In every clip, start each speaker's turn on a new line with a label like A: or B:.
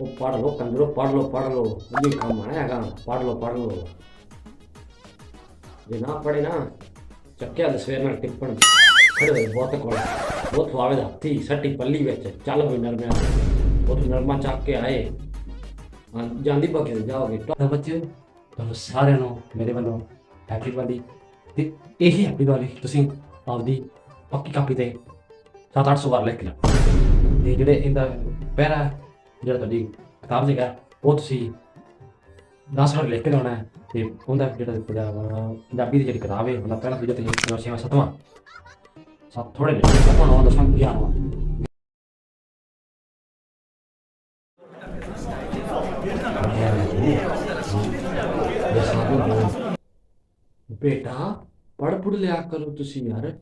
A: ਉਹ ਪੜ ਲੋ ਕੰਜਰੋ ਪੜ ਲੋ ਪੜ ਲੋ ਅਜੀ ਕੰਮ ਆਣਾ ਹੈਗਾ ਪੜ ਲੋ ਪੜ ਲੋ ਜੇ ਨਾ ਪੜੇ ਨਾ ਚੱਕਿਆ ਦੇ ਸਵੇਰ ਨਾਲ ਟਿੱਪਣ ਖੜੇ ਬਹੁਤ ਕੋਲ ਬਹੁਤ ਵਾਵੇ ਹੱਥੀ ਸੱਟੀ ਪੱਲੀ ਵਿੱਚ ਚੱਲ ਵੀ ਨਰਮਿਆਂ ਉਹ ਨਰਮਾ ਚੱਕ ਕੇ ਆਏ ਜਾਂਦੀ ਬਕੇ ਜਾਓਗੇ ਤਾਂ ਬੱਚੇ ਤੁਹਾਨੂੰ ਸਾਰਿਆਂ ਨੂੰ ਮੇਰੇ ਵੱਲੋਂ ਹੈਪੀ ਦੀਵਾਲੀ ਤੇ ਇਹੀ ਹੈਪੀ ਦੀਵਾਲੀ ਤੁਸੀਂ ਆਪਦੀ ਪੱਕੀ ਕਾਪੀ ਤੇ 7-800 ਵਾਰ ਲਿਖ ਲਓ ਤੇ ਜਿਹੜੇ ਇਹਦਾ ਪਹਿਰਾ ਜਿਹੜਾ ਤੁਹਾਡੀ ਕਿਤਾਬ ਸੀਗਾ, ਉਹ ਤੁਸੀਂ 10 ਵਾਰ ਲਿਖ ਕੇ ਲਾਉਣਾ ਹੈ ਤੇ ਉਹਦਾ ਜਿਹੜਾ ਪੰਜਾਬੀ ਦੀ ਜਿਹੜੀ ਕਿਤਾਬ ਹੈ, ਉਹਦਾ ਪਹਿਲਾ ਦੂਜਾ ਤੇ ਛੇਵਾਂ, ਸੱਤਵਾਂ। ਸੱਤ ਥੋੜੇ ਲਿਖ ਸੱਤਵਾਂ, ਨੌਂ, ਦਸਵਾਂ, ਗਿਆਰਵਾਂ। ਬੇਟਾ ਪੜ ਪੜ ਲਿਆ ਕਰੋ ਤੁਸੀਂ ਯਾਰ।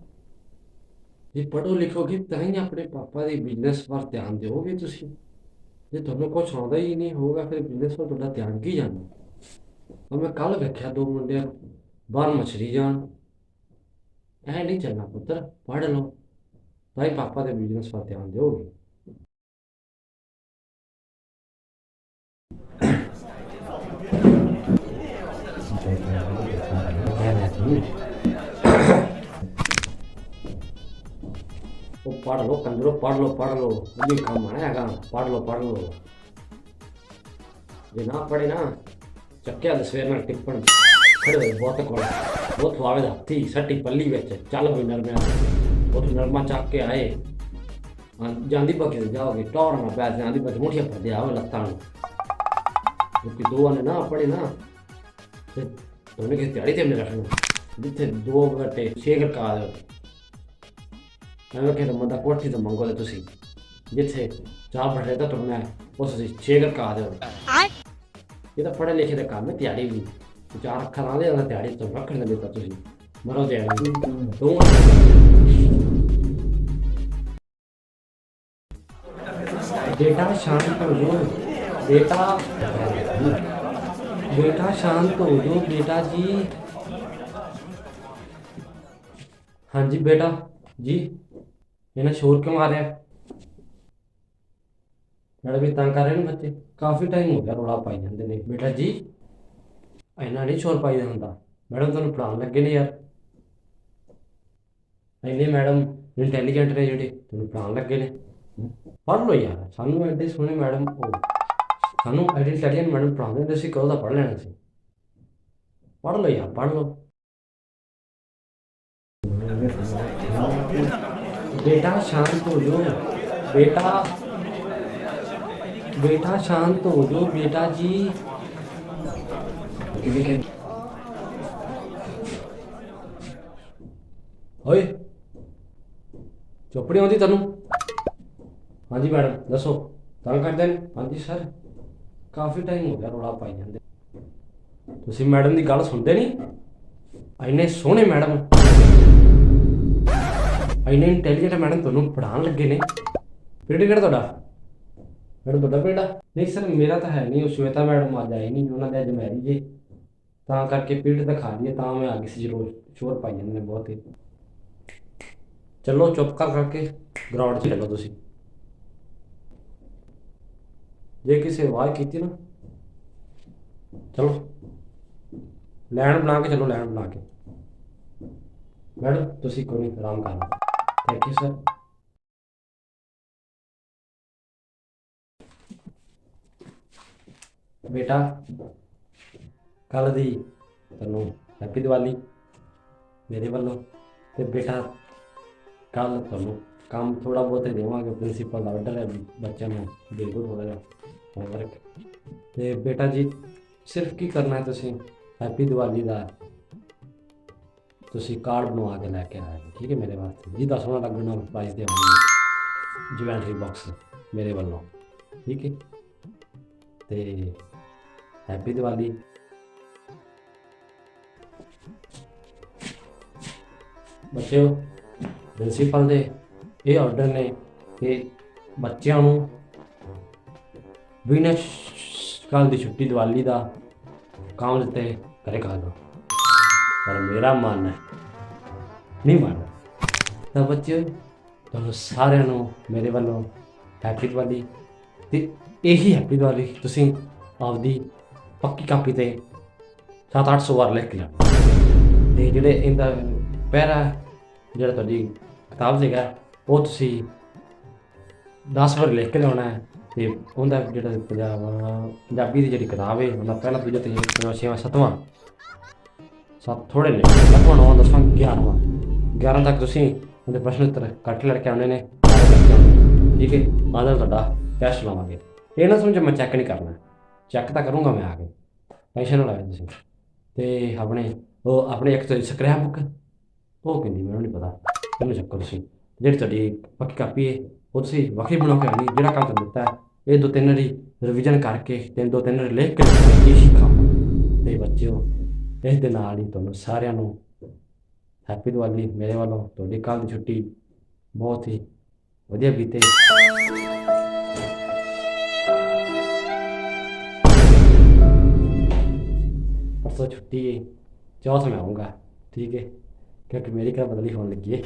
A: ਜੇ ਪੜੋ ਲਿਖੋਗੇ ਤਾਂ ਹੀ ਆਪਣੇ ਪਾਪਾ ਦੇ ਬਿਜ਼ਨਸ ਵੱਲ ਧਿਆਨ ਦਿਓਗੇ ਤੁਸੀਂ। ਜੇ ਤੁਹਾਨੂੰ ਕੁਝ ਆਉਂਦਾ ਹੀ ਨਹੀਂ ਹੋਊਗਾ, ਫਿਰ ਬਿਜ਼ਨਸ ਵੱਲ ਤੁਹਾਡਾ ਧਿਆਨ ਕੀ ਜਾਣਾ ਉਹ ਮੈਂ ਕੱਲ ਵੇਖਿਆ ਦੋ ਮੁੰਡੇ ਬਾਹਰ ਮਛਰੀ ਜਾਣ। ਐ ਨਹੀਂ ਚੱਲਣਾ ਪੁੱਤਰ, ਪੜ੍ਹ ਲਓ। ਭਾਈ ਪਾਪਾ ਦੇ ਬਿਜ਼ਨਸ ਵੱਲ ਧਿਆਨ ਦਿਓਗੇ ਉਹ ਪੜ ਲੋ ਕੰਜਰੋ ਪੜ ਲੋ ਪੜ ਲੋ ਅਜੀ ਕੰਮ ਆਣਾ ਹੈਗਾ। ਪੜ ਲੋ ਪੜ ਲੋ ਜੇ ਨਾ ਪੜੇ ਨਾ, ਚੱਕਿਆ ਦੇ ਸਵੇਰ ਨਾਲ ਟਿੱਪਣ। ਖੜੇ ਬਹੁਤ ਕੋਲ। ਬਹੁਤ ਵਾਵੇ ਦਾ ਹੱਥੀ ਸੱਟੀ ਪੱਲੀ ਵਿੱਚ। ਚੱਲ ਵੀ ਨਰਮਿਆਂ ਉਹ ਨਰਮਾ ਚੱਕ ਕੇ ਆਏ। ਜਾਂਦੀ ਬਕੇ ਜਾਓਗੇ। ਟੌਰ ਨਾ ਪੈ ਜਾਂਦੀ ਬਕੇ ਮੁਠੀਆਂ ਫੜਦੇ ਆਵੇ ਲੱਤਾਂ ਨੂੰ। ਕਿਉਂਕਿ ਦੋ ਨੇ ਨਾ ਪੜੇ ਨਾ, ਤੇ ਉਹਨੇ ਕਿ ਤਿਆੜੀ ਤੇ ਮੇਰੇ ਰੱਖਣਾ ਜਿੱਥੇ ਦੋ ਘੰਟੇ ਛੇ ਘੰਟੇ ਦੇ ਜਾਓ ਐਵੇਂ ਕਿ ਬੰਦਾ ਕੋਠੀ ਤੋਂ ਮੰਗੋ ਤੁਸੀਂ ਜਿੱਥੇ ਚਾਹ ਬੜੇ ਤਾਂ ਤੁਰਨਾ ਉਸ ਤੁਸੀਂ ਛੇ ਘੰਟੇ ਆ ਇਹ ਤਾਂ ਪੜ੍ਹੇ ਲਿਖੇ ਦਾ ਕੰਮ ਹੈ ਤਿਆੜੀ ਵੀ ਚਾਰ ਅੱਖਰ ਆਉਂਦੇ ਉਹਨਾਂ ਤਿਆੜੀ ਤੋਂ ਰੱਖਣ ਦੇ ਦਿੱਤਾ ਤੁਸੀਂ ਮਰੋ ਤੇ ਦੋ ਬੇਟਾ ਸ਼ਾਂਤ ਹੋ ਜਾਓ ਬੇਟਾ ਬੇਟਾ ਸ਼ਾਂਤ ਹੋ ਜਾਓ ਬੇਟਾ ਜੀ ਹਾਂਜੀ ਬੇਟਾ ਜੀ ਇਹਨਾਂ ਸ਼ੋਰ ਕਿਉਂ ਆ ਰਿਹਾ ਮੈਡਮ ਵੀ ਤੰਗ ਕਰ ਰਹੇ ਨੇ ਬੱਚੇ। ਕਾਫੀ ਟਾਈਮ ਹੋ ਗਿਆ ਰੋਲਾ ਪਾਈ ਜਾਂਦੇ ਨੇ। ਬੇਟਾ ਜੀ, ਇੰਨਾ ਨਹੀਂ ਸ਼ੋਰ ਪਾਈਦਾ ਹੁੰਦਾ। ਮੈਡਮ ਤੁਹਾਨੂੰ ਪੜਾਉਣ ਲੱਗੇ ਨੇ ਯਾਰ। ਇੰਨੇ ਮੈਡਮ ਇੰਟੈਲੀਜੈਂਟ ਨੇ ਜਿਹੜੇ, ਤੁਹਾਨੂੰ ਪੜਾਉਣ ਲੱਗੇ ਨੇ। ਪੜ੍ਹ ਲਓ ਯਾਰ। ਸਾਨੂੰ ਐਡੇ ਸੋਹਣੇ ਮੈਡਮ ਉਹ, ਸਾਨੂੰ ਐਡੇ ਇੰਟੈਲੀਜੈਂਟ ਮੈਡਮ ਪੜਾਉਂਦੇ ਨੇ ਅਸੀਂ ਕਦੋਂ ਦਾ ਪੜ੍ਹ ਲੈਣਾ ਸੀ? ਪੜ ਲਓ ਯਾਰ ਪੜ ਲਓ। बेटा शांत हो जाओ बेटा बेटा शांत हो जाओ बेटा जी ਓਏ ਚੋਪੜੀ ਆਉਂਦੀ ਤੈਨੂੰ ਹਾਂਜੀ ਮੈਡਮ ਦੱਸੋ ਤਾਂ ਕਰਦੇ ਨੇ ਹਾਂਜੀ ਸਰ ਕਾਫੀ ਟਾਈਮ ਹੋ ਗਿਆ ਰੌਲਾ ਪਾਈ ਜਾਂਦੇ ਤੁਸੀਂ ਮੈਡਮ ਦੀ ਗੱਲ ਸੁਣਦੇ ਨਹੀਂ ਇੰਨੇ ਸੋਹਣੇ ਮੈਡਮ ਇੰਨੇ ਇੰਟੈਲੀਜੈਂਟ ਮੈਡਮ ਤੁਹਾਨੂੰ ਪੜ੍ਹਾਉਣ ਲੱਗੇ ਨੇ। ਪੀਰੀਅਡ ਕਿਹੜਾ ਤੁਹਾਡਾ? ਮੈਡਮ ਤੁਹਾਡਾ ਪੀਰੀਅਡ ਆ? ਨਹੀਂ ਸਰ ਮੇਰਾ ਤਾਂ ਹੈ ਨਹੀਂ ਉਹ ਸ਼ਵੇਤਾ ਮੈਡਮ ਅੱਜ ਆਈ ਨਹੀਂ ਉਹਨਾਂ ਦੇ ਅੱਜ ਮੈਰਿਜ ਹੈ ਤਾਂ ਕਰਕੇ ਪੀਰੀਅਡ ਦਿਖਾ ਦਈਏ, ਤਾਂ ਮੈਂ ਆ ਗਈ ਸੀ ਜਰੂਰ ਸ਼ੋਰ ਪਾਈ ਜਾਂਦੇ ਨੇ ਬਹੁਤ ਹੀ। ਚਲੋ, ਚੁੱਪ ਕਰ ਕਰਕੇ ਗਰਾਊਂਡ 'ਚ ਚੱਲੋ ਤੁਸੀਂ। ਜੇ ਕਿਸੇ ਆਵਾਜ਼ ਕੀਤੀ ਨਾ, ਚਲੋ। ਲੈਣ ਬਣਾ ਕੇ ਚਲੋ, ਲੈਣ ਬਣਾ ਕੇ। ਮੈਡਮ ਤੁਸੀਂ ਕੋਈ ਆਰਾਮ ਕਰ ਲਓ। ਥੈਂਕ ਯੂ ਸਰ ਬੇਟਾ ਕੱਲ ਦੀ ਤੁਹਾਨੂੰ ਹੈਪੀ ਦੀਵਾਲੀ ਮੇਰੇ ਵੱਲੋਂ ਤੇ ਬੇਟਾ ਕੱਲ ਤੁਹਾਨੂੰ ਕੰਮ ਥੋੜਾ ਬਹੁਤ ਦੇਵਾਂਗੇ ਪ੍ਰਿੰਸੀਪਲ ਦਾ ਆਰਡਰ ਹੈ ਬੱਚਿਆਂ ਨੂੰ ਬਿਲਕੁਲ ਦਿਓ ਥੋੜਾ ਜਿਹਾ ਹੋਮਵਰਕ ਤੇ ਬੇਟਾ ਜੀ, ਸਿਰਫ ਕੀ ਕਰਨਾ ਹੈ ਤੁਸੀਂ? ਹੈਪੀ ਦੀਵਾਲੀ ਦਾ ਤੁਸੀਂ ਕਾਰਡ ਬਣਵਾ ਕੇ ਲੈ ਕੇ ਆਏ। ਠੀਕ ਹੈ ਮੇਰੇ ਵਾਸਤੇ। ਜੀ ਜਿਹਦਾ ਸੋਹਣਾ ਲੱਗਣਾ ਪ੍ਰਾਈਸ ਦੇਵਾਂਗੇ ਜਵੈਲਰੀ ਬਾਕਸ ਮੇਰੇ ਵੱਲੋਂ। ਠੀਕ ਹੈ। ਤੇ ਹੈਪੀ ਦੀਵਾਲੀ। ਬੱਚਿਓ ਪ੍ਰਿੰਸੀਪਲ ਦੇ ਇਹ ਆਰਡਰ ਨੇ ਕਿ ਬੱਚਿਆਂ ਨੂੰ ਬਿਨਾਂ ਕੱਲ ਦੀ ਛੁੱਟੀ ਦੀਵਾਲੀ ਦਾ ਕੰਮ ਦਿੱਤੇ ਘਰੇ ਖਾ ਲਓ ਪਰ ਮੇਰਾ ਮਨ ਹੈ ਨਹੀਂ ਮੰਨਦਾ। ਤਾਂ ਬੱਚਿਓ, ਤੁਹਾਨੂੰ ਸਾਰਿਆਂ ਨੂੰ ਮੇਰੇ ਵੱਲੋਂ ਹੈਪੀ ਦੀਵਾਲੀ। ਤੇ ਇਹੀ ਹੈਪੀ ਦੀਵਾਲੀ ਤੁਸੀਂ ਆਪਦੀ ਪੱਕੀ ਕਾਪੀ ਤੇ 7-800 ਵਾਰ ਲਿਖ ਲਿਆ ਤੇ ਜਿਹੜੇ ਇਹਦਾ ਪਹਿਰਾ ਜਿਹੜਾ ਤੁਹਾਡੀ ਕਿਤਾਬ ਸੀਗਾ, ਉਹ ਤੁਸੀਂ 10 ਵਾਰ ਲਿਖ ਕੇ ਲਿਆਉਣਾ ਹੈ। ਤੇ ਉਹਦਾ ਜਿਹੜਾ ਪੰਜਾਬ, ਪੰਜਾਬੀ ਦੀ ਜਿਹੜੀ ਕਿਤਾਬ ਹੈ, ਉਹਦਾ ਪਹਿਲਾ, ਦੂਜਾ ਤੇ ਪੰਜਵਾਂ, ਛੇਵਾਂ, ਸੱਤਵਾਂ। ਸੱਤ ਥੋੜੇ ਨੇ। ਸੱਤਵਾਂ, ਨੌਵਾਂ, ਦਸਵਾਂ, ਗਿਆਰਵਾਂ। 11 ਤੱਕ ਤੁਸੀਂ ਉਹਦੇ ਪ੍ਰਸ਼ਨ ਉੱਤਰ ਕੱਟ ਲੜ ਕੇ ਆਉਣੇ ਨੇ। ਠੀਕ ਹੈ? ਆਦਰ ਤੁਹਾਡਾ ਟੈਸਟ ਲਵਾਂਗੇ। ਇਹ ਨਾ ਸਮਝੋ ਮੈਂ ਚੈੱਕ ਨਹੀਂ ਕਰਨਾ। ਚੈੱਕ ਤਾਂ ਕਰੂੰਗਾ ਮੈਂ ਆ ਕੇ। ਟੈਨਸ਼ਨ ਨਾ ਲਓ ਤੁਸੀਂ। ਤੇ ਆਪਣੇ, ਉਹ ਆਪਣੇ ਇੱਕ ਸਕ੍ਰੈਪ ਬੁੱਕ। ਉਹ ਕਿੰਨੀ ਮੈਨੂੰ ਨਹੀਂ ਪਤਾ। ਇਹਨੂੰ ਚੱਕੋ ਤੁਸੀਂ। ਜਿਹੜੀ ਤੁਹਾਡੀ ਪੱਕੀ ਕਾਪੀ ਹੈ, ਉਹ ਤੁਸੀਂ ਵੱਖਰੀ ਬਣਾ ਕੇ ਆਣੀ ਜਿਹੜਾ ਕੰਮ ਤੁਹਾਨੂੰ ਦਿੱਤਾ ਇਹ ਦੋ ਤਿੰਨ ਵਾਰੀ ਰਿਵੀਜ਼ਨ ਕਰਕੇ, ਤਿੰਨ ਦੋ ਤਿੰਨ ਲਿਖ ਕੇ ਇਹੀ ਕੰਮ ਤੇ ਬੱਚਿਓ, ਇਸ ਦੇ ਨਾਲ ਹੀ ਤੁਹਾਨੂੰ ਸਾਰਿਆਂ ਨੂੰ ਹੈਪੀ ਦੀਵਾਲੀ ਮੇਰੇ ਵੱਲੋਂ, ਤੁਹਾਡੀ ਕੱਲ ਦੀ ਛੁੱਟੀ ਬਹੁਤ ਹੀ ਵਧੀਆ ਬੀਤੇ। ਪਰਸੋਂ ਛੁੱਟੀ ਚੌਥ ਮੈਂ ਆਉਂਗਾ ਠੀਕ ਹੈ? ਕਿਉਂਕਿ ਮੇਰੀ ਕਾ ਬਦਲੀ ਹੋਣ ਲੱਗੀ ਹੈ।